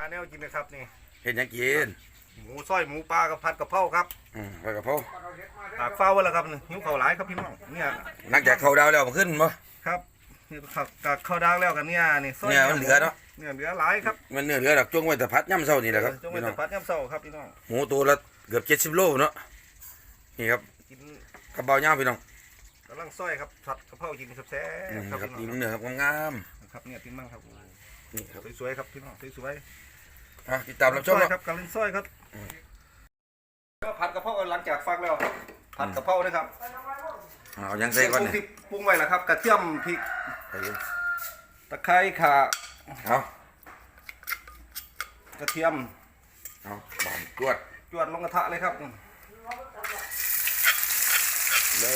หาแนวกินนะครับนี่เห็นหยังกินหมูซอยหมูปลากับผัดกะเพราครับอืมไปกับพ่อตากฟ้าไว้แล้วครับนี่หิวข้าวหลายครับพี่น้องเนี่ยนักจากเขาดาวแล้วมาขึ้นบ่ครับนี่ผักกากข้าวดางแล้วกันเนี่ยนี่ซอยเนี่ยมันเหลือเนาะเนี่ยเหลือหลายครับมันเนื้อเหลือดอกจ้วงไว้แต่พัดย่ำเช้านี่แหละครับจงไว้พี่น้แต่องผัดย่ำเช้าครับพี่น้องหมูตัวละเกือบเจ็ดสิบโลเนาะนี่ครับกินกระเป๋าย่างพี่น้องกำลังซอยครับผัดกะเพรากินแซ่บนี่ๆคครัรับบพี่นี่น้องเนื้อครับงามครับเนี่ยกินมั่งครับโอ้ๆนี่ครับสวยๆครับพี่น้องสวยๆ อะติดตามๆรับชมซอยเนาะครับกำลังซอยครับก็ผัดกะเพราหลังจากฟักแล้วครับผัดกะเพรานะครับเอายังใส่ก่อนปรุงเนี่ยที่ปรุงไว้แล้วครับกระเทียมพริกใส่อยู่ตะไคร้ข่าเอากระเทียมเอาบานตรวจจวดลงกระทะเลยครับเล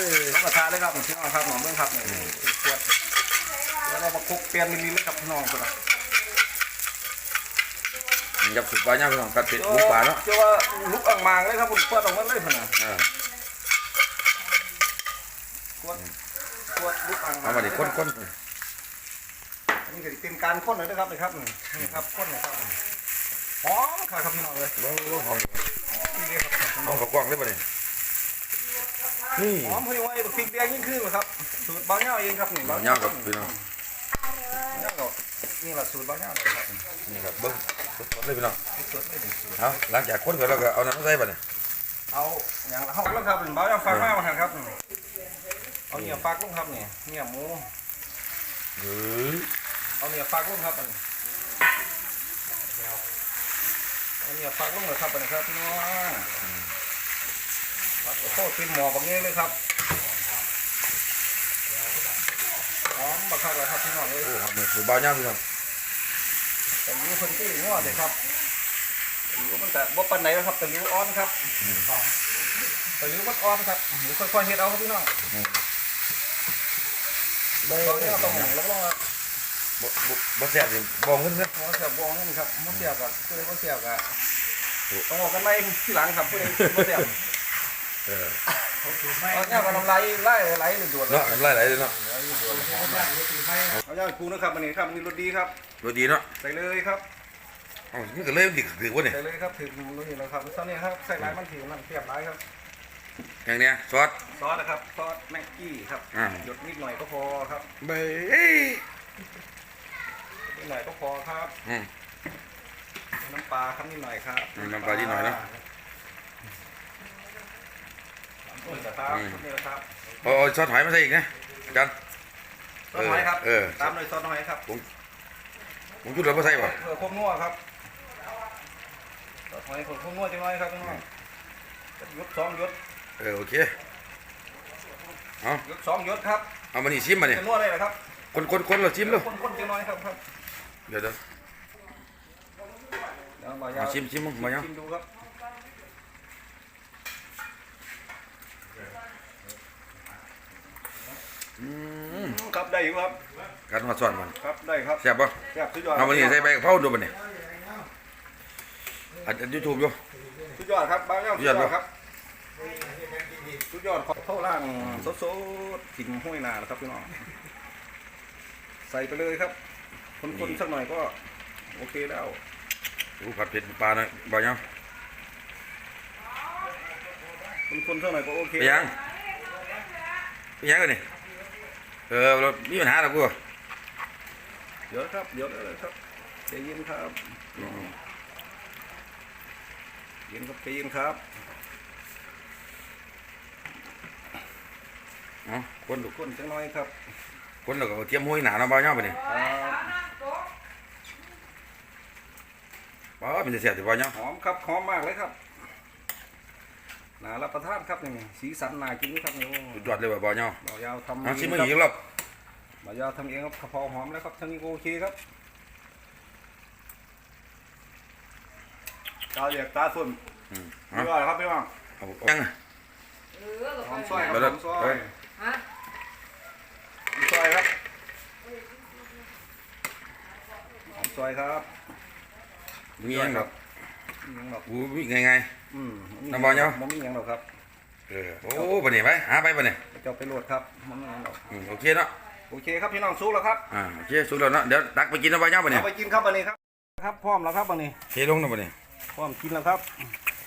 ยลงกระทะเลยครับพี่น้องครับหนองเมืองครับนี่จวดแล้วเรามาคลุกเปลี่ยนมิลลิเลยครับพี่น้องครับ นี่ครับสุดปลาย่างพี่น้องกัดเป็ดหมูป่าเนาะเจ้าว่าลุกอ่างมางเลยครับคุณเปิดออกมาเลยพะนะอ่าจวดจวดลุกอ่างเอามาดิคนคนนี่ก็เป็นการข้นเลยนะครับนี่ครับนี่นี่ครับข้นนะครับหอมค่ะครับพี่น้องเลยโอ้โหหอมนี่เลยครับหอมกับกล้องได้ป่ะเนี่ยนี่หอมให้ไว้พริกแดงยิ่งขึ้นเลยครับสูตรบางเงาเองครับนี่บางย่างกับพี่น้องเงาก็ นี่แหละสูตรบางเงาเลยครับนี่ครับเบิ้งสดๆเลยพี่น้องสูตรไม่ถึงสูตรเอาหลังจากคนก็แล้วก็เอาน้ำมาใส่ป่ะเนี่ยเอาอย่างละห้องแล้วครับเป็นเบาอย่างฟักมากมาครับเอาเนี่ยฟักลงครับเนี่ยเนี่ยหมูเฮ้ยเอาเนี่ยฟักลงครับมันเอาเนี่ยฟักลงเลยครับมันครับพี่น้องครับโอ้โหเป็นหมอบางนี้เลยครับหอมบักคักเลยครับพี่น้องเลยโอ้หอมเลยสุดปลาย่างพี่น้อง แต่รู้คนที่ง้อเลยครับรู้มันแต่บ่ปันไหนแล้วครับแต่รู้อ่อนครับแต่รู้มันอ่อนครับหนูค่อยๆเฮ็ดเอาครับพี่น้องเบ้ตอนนี้เราต้องแล้วก็ต้องบ่บ่บ่แซ่บสิบ่เงินเด้อมอเสียบบองนี่ครับมอเสียบกับผู้ใดมอเสียบกับต้องบอกกันไม่ที่หลังครับผู้ใดมอเสียบเออ เอาเนี่ยมันทำลายไล่ไล่หรือด่วนเนาะน้ำลายไหลเลยเนาะเอาย่างกูนะครับอันนี้ครับอันนี่รสดีครับรสดีเนาะใส่เลยครับเอ้านี่ก็เลยดิถือว่าเนี่ยใส่เลยครับถึงรสดีแล้วครับตอนนี้ครับใส่ลายมันผิวมันเทียบลายครับอย่างเนี้ยซอสซอสนะครับซอสแม็กกี้ครับอ่าหยดนิดหน่อยก็พอครับเบ้ยนิดหน่อยก็พอครับอืมน้ำปลาครับนิดหน่อยครับอืมน้ำปลานิดหน่อยเนอะ นี่แหละครับอืมนี่แหละครับเอาเอาซอสหอยมาใส่อีกนะอาจารย์ซอสหอยครับเออตามด้วยซอสหอยครับผมจุดเราไม่ใส่ป่ะเพื่อความนัวครับซอสหอยคนความนัวจังน้อยครับจังน้อยยศสองยศเออโอเคเอายศสองยศครับเอามานี่ชิมมาเนี่ยจะนัวเลยเหรอครับคนคนคนเราชิมแล้วคนๆจังน้อยครับครับเดี๋ยวเดี๋ยวเดี๋ยวมายาเอาชิมชิมมั้งมายังชิมดูครับ อืมครับได้อยู่ครับการมาสอนมันครับได้ครับแซ่บป่ะแซ่บสุดยอดเอามานี่ใส่ใบกะเพราดูมันเนี่ยอันยูทูบอยู่สุดยอดครับบ้าเงาสุสุดดยอดยอดครับสุดยอดขอเข้าล่างสดๆกินห้วยนาแล้วครับพี่น้องใส่ไปเลยครับ คนๆสักหน่อยก็ โอเคแล้วอู้ผัดเผ็ดปลาหน่อยบ่ยังคนๆสักหน่อยก็โอเคไปยังไปยังกันนี่ เออเรามีปัญหาหรอกกูเดี๋ยวครับเดี๋ยวเลยครับใจเย็นครับเย็นครับใจเย็นครับเอาคนดูคนจังน้อยครับ คนเราก็เอาเทียมห้อยหนาเนาะบ่ยังไปนี่ครับป้าเป็นจะเสียสิบ่ยังหอมครับหอมมากเลยครับ น่ารับประทานครับนี่สีสันน่ากินครับนี่โอ้สุดยอดเลยว่ะบ่ยังบ่าวยาวทำเอาชิมเอมึงงครับอีกรอบบ่าวยาวทำเองครับกะเพราหอมแล้วครับทั้งนี้ก็โอเคครับตาเหลียกตาส่วนอืมพี่เอาว่าครับพี่ว่าเอาเอายังเออหอมซอยครับไปเลยหอมซอไปยฮะหอมซอยครับหอมซอยครับมีหยังดอก มีหยังหรอกอู้มีไงไง อืมน้ำบ่เนาะ มันมีหยังหรอกครับเออโอ้บ่นี่ไปหาไปบ่นี่เจ้าไปโหลดครับมันมีหยังหรอกอืมโอเคเนาะโอเคครับพี่น้องสู้แล้วครับอ่าโอเคสุดแล้วเนาะเดี๋ยวตักไปกินเอาบ่ยังบ่นี่เอาไปกินครับวันนี้ครับครับพร้อมแล้วครับวันนี้เทลงนะบ่นี่พร้อมกินแล้วครับ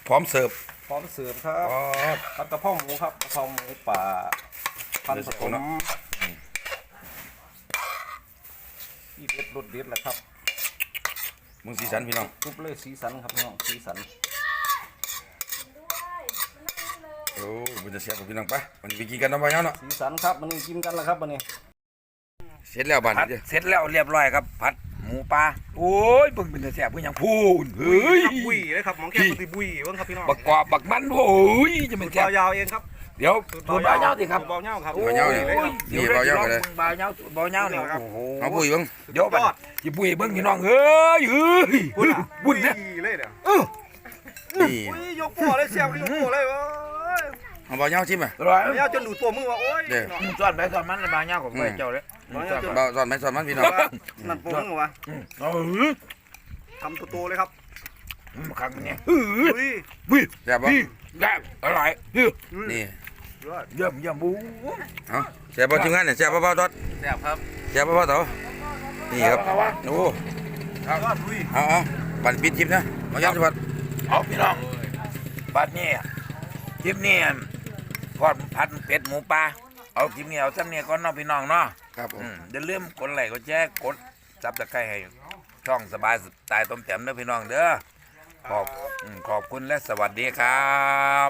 พร้อมเสิร์ฟพร้อมเสิร์ฟครับอ๋อผัดกระเพราหมูครับกระเพราหมูป่าพันผสมเดี๋ยวเสร็จแล้วเนอะ ที่เด็ดรสเด็ดแหละครับ มึงสีสันพี่น้องทุบเลยสีสันครับพี่น้องสีสันโอ้มันจะเสียบพี่น้องไปมันจะไปกินกันเนาะบ่าวเนาะสีสันครับวันนี้กินกันแล้วครับวันนี้เสร็จแล้วบ้านผัดนี้เสร็จแล้วเรียบร้อยครับผัดหมูปลาโอ้ยเบิ่งเป็นตาแซ่บเพิ่นยังพูนเฮ้ยบุยเลยครับมองแค่ปฏิบุยเบิ้งครับพี่น้องบักกอบบักมันโอ้ยจะเป็นแซ่บยาวๆเองครับ เดี๋ยวสูตรบ่าวเหย้าสิครับเบาเงาครับบ่าวเหย้าเนี่ย โอ้ยนี่บ่าวเหย้าก็ได้ บ่าวเหย้าสูตรบ่าวเหย้าเนี่ยครับโอ้โหเอาปุ้ยเบิ่งเดี๋ยวบัดสิปุ้ยเบิ่งพี่น้องเอ้ยเอ้ยบุญบุญเนี่ยเลยเนี่ยเออนี่อุ้ยยกหัวเลยเสียบยกหัวเลยเว้ยเอาบ่าวเหย้าชิมอะอร่อยเงาจนหลุดตัวมือว่าโอ้ยเด้อเนาะสอนไปสอนมันเลยบ่าวเหย้าของบ่าวเจ้าเลยบ่าวเหย้าสอนบ่าวสอนไหมสอนมันพี่น้องว่านั่นตัวมือวะเออทำตัวโตเลยครับครั้งนี้เอ้ยอุ้ยวิแซ่บบ่นี่แซ่บอร่อยเฮ้ยนี่ ยอดเยี่ยมเยี่ยมบูเอาแซ่บบ่ทีมงานเนี่ยแซ่บบ่บ่าวตอดแซ่บครับแซ่บบ่บ่าวเต๋อนี่ครับโอ้ยอดอุ้ยเอาเอาปั่นปิดคลิปนะบ่าวเหย้าสิบัดเอาพี่น้องบัดนี้คลิปนี้ทอดผัดเป็ดหมูปลาเอาคลิปนี้เอาซ้ำเนี่ยก่อนเนาะพี่น้องเนาะครับผมอืมอย่าลืมกดไลค์กดแชร์กดซับสไครต์ให้ช่องสบายสไตล์ต้มแจ่มเด้อพี่น้องเด้อขอบอืมขอบคุณและสวัสดีครับ